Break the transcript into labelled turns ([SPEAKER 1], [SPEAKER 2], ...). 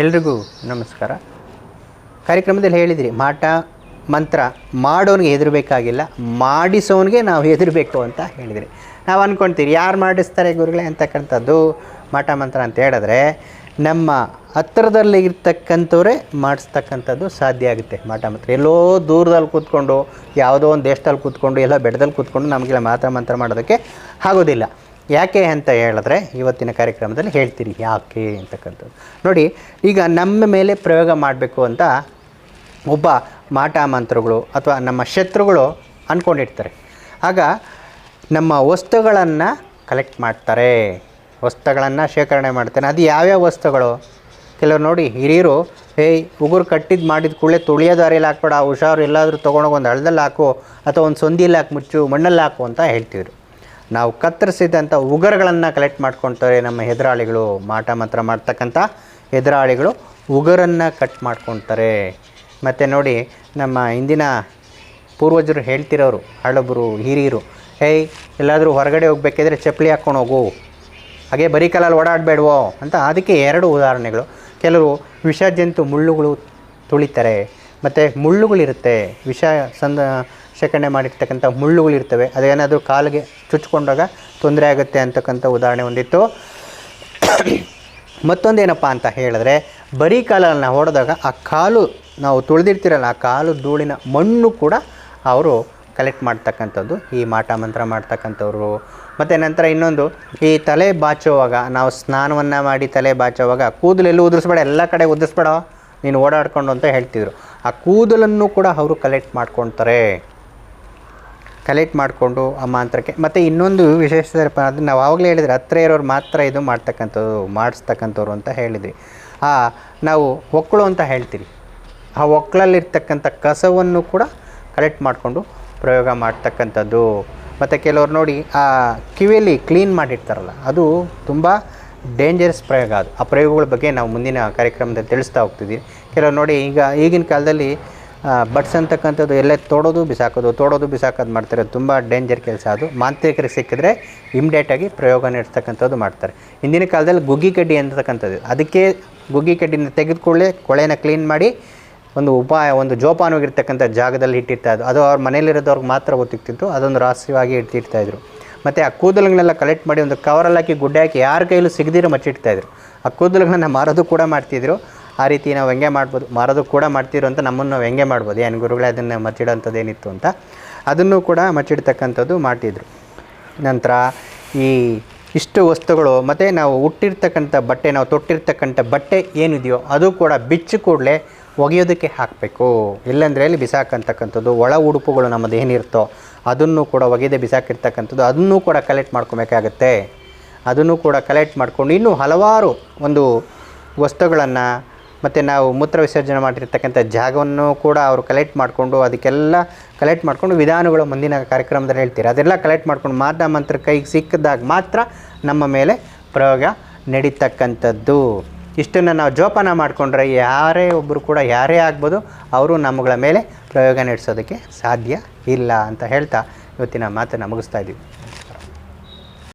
[SPEAKER 1] ಎಲ್ರಿಗೂ ನಮಸ್ಕಾರ. ಕಾರ್ಯಕ್ರಮದಲ್ಲಿ ಹೇಳಿದಿರಿ, ಮಾಟ, ಮಂತ್ರ ಮಾಡೋನಿಗೆ ಹೆದರಬೇಕಾಗಿಲ್ಲ, ಮಾಡಿಸೋನಿಗೆ ನಾವು ಹೆದರಬೇಕು ಅಂತ ಹೇಳಿದಿರಿ. ನಾವು ಅಂದ್ಕೊಳ್ತೀವಿ ಯಾರು ಮಾಡಿಸ್ತಾರೆ ಗುರುಗಳೇ ಅಂತಕ್ಕಂಥದ್ದು ಮಾಟ, ಮಂತ್ರ ಅಂತ ಹೇಳಿದ್ರೆ, ನಮ್ಮ ಹತ್ತಿರದಲ್ಲಿ ಇರ್ತಕ್ಕಂಥವ್ರೆ ಮಾಡಿಸ್ತಕ್ಕಂಥದ್ದು ಸಾಧ್ಯ ಆಗುತ್ತೆ. ಮಾಟ, ಮಂತ್ರ ಎಲ್ಲೋ ದೂರದಲ್ಲಿ ಕೂತ್ಕೊಂಡು, ಯಾವುದೋ ಒಂದು ದೇಶದಲ್ಲಿ ಕೂತ್ಕೊಂಡು, ಎಲ್ಲ ಬೆಟ್ಟದಲ್ಲಿ ಕೂತ್ಕೊಂಡು ನಮಗೆಲ್ಲ ಮಾಟ ಮಂತ್ರ ಮಾಡೋದಕ್ಕೆ ಆಗೋದಿಲ್ಲ. ಯಾಕೆ ಅಂತ ಹೇಳಿದ್ರೆ ಇವತ್ತಿನ ಕಾರ್ಯಕ್ರಮದಲ್ಲಿ ಹೇಳ್ತೀರಿ ಯಾಕೆ ಅಂತಕ್ಕಂಥದ್ದು. ನೋಡಿ, ಈಗ ನಮ್ಮ ಮೇಲೆ ಪ್ರಯೋಗ ಮಾಡಬೇಕು ಅಂತ ಒಬ್ಬ ಮಾಟ ಮಂತ್ರಗಳು ಅಥವಾ ನಮ್ಮ ಶತ್ರುಗಳು ಅಂದ್ಕೊಂಡಿರ್ತಾರೆ ಆಗ ನಮ್ಮ ವಸ್ತುಗಳನ್ನು ಕಲೆಕ್ಟ್ ಮಾಡ್ತಾರೆ. ವಸ್ತುಗಳನ್ನು ಶೇಖರಣೆ ಮಾಡ್ತಾರೆ ಅದು ಯಾವ್ಯಾವ ವಸ್ತುಗಳು? ಕೆಲವರು ನೋಡಿ, ಹಿರಿಯರು, ಏಯ್, ಉಗುರು ಕಟ್ಟಿದ್ದು ಮಾಡಿದ ಕೂಡಲೇ ತುಳಿಯೋ ದಾರಿಯಲ್ಲಿ ಹಾಕ್ಬೇಡ, ಹುಷಾರು ಎಲ್ಲಾದರೂ ತೊಗೊಂಡೋಗಿ ಒಂದು ಹಳದಲ್ಲಿ ಹಾಕು, ಅಥವಾ ಒಂದು ಸೊಂದಿಯಲ್ಲಿ ಹಾಕಿ ಮುಚ್ಚು, ಮಣ್ಣಲ್ಲಿ ಹಾಕು ಅಂತ ಹೇಳ್ತಿದ್ರು. ನಾವು ಕತ್ತರಿಸಿದಂಥ ಉಗರಗಳನ್ನು ಕಲೆಕ್ಟ್ ಮಾಡ್ಕೊತಾರೆ ನಮ್ಮ ಎದುರಾಳಿಗಳು, ಮಾಟ ಮಾತ್ರ ಮಾಡ್ತಕ್ಕಂಥ ಎದುರಾಳಿಗಳು ಉಗರನ್ನು ಕಟ್ ಮಾಡ್ಕೊತಾರೆ. ಮತ್ತು ನೋಡಿ, ನಮ್ಮ ಹಿಂದಿನ ಪೂರ್ವಜರು ಹೇಳ್ತಿರೋರು ಹಳಬರು ಹಿರಿಯರು ಹೇಯ್ ಎಲ್ಲಾದರೂ ಹೊರಗಡೆ ಹೋಗಬೇಕಿದ್ರೆ ಚಪ್ಪಲಿ ಹಾಕ್ಕೊಂಡು ಹೋಗು. ಹಾಗೆ ಬರೀ ಕಾಲಲ್ಲಿ ಓಡಾಡಬೇಡವೋ? ಅಂತ ಅದಕ್ಕೆ ಎರಡು ಉದಾಹರಣೆಗಳು. ಕೆಲವರು ವಿಷ ಜಂತು ಮುಳ್ಳುಗಳು ತುಳಿತಾರೆ, ಮತ್ತು ಮುಳ್ಳುಗಳಿರುತ್ತೆ. ವಿಷ ಸಂದ ಶೇಖರಣೆ ಮಾಡಿರ್ತಕ್ಕಂಥ ಮುಳ್ಳುಗಳಿರ್ತವೆ. ಅದೇನಾದರೂ ಕಾಲಿಗೆ ಚುಚ್ಕೊಂಡಾಗ ತೊಂದರೆ ಆಗುತ್ತೆ ಅಂತಕ್ಕಂಥ ಉದಾಹರಣೆ ಒಂದಿತ್ತು. ಮತ್ತೊಂದೇನಪ್ಪ ಅಂತ ಹೇಳಿದ್ರೆ, ಬರೀ ಕಾಲಲ್ಲಿ ನಾವು ಹೊಡೆದಾಗ ಆ ಕಾಲು ನಾವು ತುಳಿದಿರ್ತಿರಲ್ಲ, ಆ ಕಾಲು ಧೂಳಿನ ಮಣ್ಣು ಕೂಡ ಅವರು ಕಲೆಕ್ಟ್ ಮಾಡ್ತಕ್ಕಂಥದ್ದು. ಈ ಮಾಟ ಮಂತ್ರ ಮಾಡ್ತಕ್ಕಂಥವ್ರು. ಮತ್ತು ನಂತರ ಇನ್ನೊಂದು, ಈ ತಲೆ ಬಾಚುವಾಗ, ನಾವು ಸ್ನಾನವನ್ನು ಮಾಡಿ ತಲೆ ಬಾಚುವಾಗ ಕೂದಲೆಲ್ಲೂ ಉದುರಿಸ್ಬೇಡ, ಎಲ್ಲ ಕಡೆ ಉದುರಿಸ್ಬೇಡ, ನೀನು ಓಡಾಡ್ಕೊಂಡು ಅಂತ ಹೇಳ್ತಿದ್ರು. ಆ ಕೂದಲನ್ನು ಕೂಡ ಅವರು ಕಲೆಕ್ಟ್ ಮಾಡ್ಕೊಳ್ತಾರೆ ಕಲೆಕ್ಟ್ ಮಾಡಿಕೊಂಡು ಆ ಮಾಂತ್ರಕ್ಕೆ. ಮತ್ತು ಇನ್ನೊಂದು ವಿಶೇಷತೆಪ್ಪ ಅಂದರೆ ನಾವು ಆವಾಗಲೇ ಹೇಳಿದ್ರೆ ಹತ್ರ ಇರೋರು ಮಾತ್ರ ಇದು ಮಾಡ್ತಕ್ಕಂಥದ್ದು, ಮಾಡಿಸ್ತಕ್ಕಂಥವ್ರು ಅಂತ ಹೇಳಿದ್ವಿ. ಆ, ನಾವು ಒಕ್ಕಳು ಅಂತ ಹೇಳ್ತೀವಿ ಆ ಒಕ್ಕಳಲ್ಲಿರ್ತಕ್ಕಂಥ ಕಸವನ್ನು ಕೂಡ ಕಲೆಕ್ಟ್ ಮಾಡಿಕೊಂಡು ಪ್ರಯೋಗ ಮಾಡ್ತಕ್ಕಂಥದ್ದು. ಮತ್ತು ಕೆಲವ್ರು ನೋಡಿ, ಆ ಕಿವಿಯಲ್ಲಿ ಕ್ಲೀನ್ ಮಾಡಿರ್ತಾರಲ್ಲ, ಅದು ತುಂಬ ಡೇಂಜರಸ್ ಪ್ರಯೋಗ ಅದು. ಆ ಪ್ರಯೋಗಗಳ ಬಗ್ಗೆ ನಾವು ಮುಂದಿನ ಕಾರ್ಯಕ್ರಮದಲ್ಲಿ ತಿಳಿಸ್ತಾ ಹೋಗ್ತಿದ್ದೀವಿ ಕೆಲವ್ರು ನೋಡಿ, ಈಗ ಈಗಿನ ಕಾಲದಲ್ಲಿ ಬಡ್ಸ್ ಅಂತಕ್ಕಂಥದ್ದು ಎಲ್ಲೇ ತೋಡೋದು, ಬಿಸಾಕೋದು ತೋಡೋದು, ಬಿಸಾಕೋದು ಮಾಡ್ತಾರೆ. ತುಂಬ ಡೇಂಜರ್ ಕೆಲಸ ಅದು. ಮಾಂತ್ರಿಕರಿಗೆ ಸಿಕ್ಕಿದ್ರೆ ಇಮ್ಡಿಯೇಟಾಗಿ ಪ್ರಯೋಗ ನಡೆಸ್ತಕ್ಕಂಥದ್ದು ಮಾಡ್ತಾರೆ. ಹಿಂದಿನ ಕಾಲದಲ್ಲಿ ಗುಗ್ಗಿ ಕಡ್ಡಿ ಅಂತಕ್ಕಂಥದ್ದು. ಅದಕ್ಕೆ ಗುಗ್ಗಿ ಕಡ್ಡಿನ ತೆಗೆದುಕೊಳ್ಳೆ ಕೊಳೆನ ಕ್ಲೀನ್ ಮಾಡಿ ಒಂದು ಉಪಾಯ, ಒಂದು ಜೋಪಾನವಾಗಿರ್ತಕ್ಕಂಥ ಜಾಗದಲ್ಲಿ ಇಟ್ಟಿರ್ತಾ ಇದ್ದು ಅದು ಅವ್ರ ಮನೇಲಿರೋದವ್ರಿಗೆ ಮಾತ್ರ ಗೊತ್ತಿರ್ತಿತ್ತು. ಅದೊಂದು ರಹಸ್ಯವಾಗಿ ಇಟ್ಟಿರ್ತಾಯಿದ್ರು ಮತ್ತು ಆ ಕೂದಲುಗಳನ್ನೆಲ್ಲ ಕಲೆಕ್ಟ್ ಮಾಡಿ ಒಂದು ಕವರಲ್ಲಿ ಹಾಕಿ ಗುಡ್ಡೆ ಹಾಕಿ ಯಾರ ಕೈಲೂ ಸಿಗದಿರೋ ಮಚ್ಚಿಡ್ತಾಯಿದ್ರು ಆ ಕೂದಲುಗಳನ್ನ ಮಾರೋದು ಕೂಡ ಮಾಡ್ತಿದ್ರು. ಆ ರೀತಿ ನಾವು ಹೆಂಗೆ ಮಾಡ್ಬೋದು. ಮಾರೋದು ಕೂಡ ಮಾಡ್ತಿರೋ ಅಂತ ನಮ್ಮನ್ನು ನಾವು ಹೆಂಗೆ ಮಾಡ್ಬೋದು. ಏನು ಗುರುಗಳೇ ಅದನ್ನು ಮಚ್ಚಿಡೋಂಥದ್ದು ಏನಿತ್ತು ಅಂತ. ಅದನ್ನು ಕೂಡ ಮಚ್ಚಿಡ್ತಕ್ಕಂಥದ್ದು ಮಾಡ್ತಿದ್ರು. ನಂತರ ಈ ಇಷ್ಟು ವಸ್ತುಗಳು, ಮತ್ತು ನಾವು ಹುಟ್ಟಿರ್ತಕ್ಕಂಥ ಬಟ್ಟೆ, ನಾವು ತೊಟ್ಟಿರ್ತಕ್ಕಂಥ ಬಟ್ಟೆ ಏನಿದೆಯೋ ಅದು ಕೂಡ ಬಿಚ್ಚು ಕೂಡಲೇ ಒಗೆಯೋದಕ್ಕೆ ಹಾಕಬೇಕು. ಇಲ್ಲಾಂದರೆ ಅಲ್ಲಿ ಬಿಸಾಕಂತಕ್ಕಂಥದ್ದು, ಒಳ ಉಡುಪುಗಳು ನಮ್ಮದು ಏನಿರ್ತೋ ಅದನ್ನು ಕೂಡ ಒಗೆದೆ ಬಿಸಾಕಿರ್ತಕ್ಕಂಥದ್ದು, ಅದನ್ನು ಕೂಡ ಕಲೆಕ್ಟ್ ಮಾಡ್ಕೊಬೇಕಾಗತ್ತೆ. ಅದನ್ನು ಕೂಡ ಕಲೆಕ್ಟ್ ಮಾಡಿಕೊಂಡು ಇನ್ನೂ ಹಲವಾರು ಒಂದು ವಸ್ತುಗಳನ್ನು ಮತ್ತು ನಾವು ಮೂತ್ರ ವಿಸರ್ಜನೆ ಮಾಡಿರ್ತಕ್ಕಂಥ ಜಾಗವನ್ನು ಕೂಡ ಅವರು ಕಲೆಕ್ಟ್ ಮಾಡಿಕೊಂಡು ಅದಕ್ಕೆಲ್ಲ ಕಲೆಕ್ಟ್ ಮಾಡಿಕೊಂಡು ವಿಧಾನಗಳು ಮುಂದಿನ ಕಾರ್ಯಕ್ರಮದಲ್ಲಿ ಹೇಳ್ತೀರಿ. ಅದೆಲ್ಲ ಕಲೆಕ್ಟ್ ಮಾಡ್ಕೊಂಡು ಮಾತಾ ಮಂತ್ರ ಕೈಗೆ ಸಿಕ್ಕಿದಾಗ ಮಾತ್ರ ನಮ್ಮ ಮೇಲೆ ಪ್ರಯೋಗ ನಡೀತಕ್ಕಂಥದ್ದು. ಇಷ್ಟನ್ನು ನಾವು ಜೋಪಾನ ಮಾಡಿಕೊಂಡ್ರೆ ಯಾರೇ ಒಬ್ಬರು ಕೂಡ ಯಾರೇ ಆಗ್ಬೋದು ಅವರು ನಮ್ಮಗಳ ಮೇಲೆ ಪ್ರಯೋಗ ನಡೆಸೋದಕ್ಕೆ ಸಾಧ್ಯ ಇಲ್ಲ ಅಂತ ಹೇಳ್ತಾ ಇವತ್ತಿನ ಮಾತನ್ನು ಮುಗಿಸ್ತಾ ಇದ್ದೀವಿ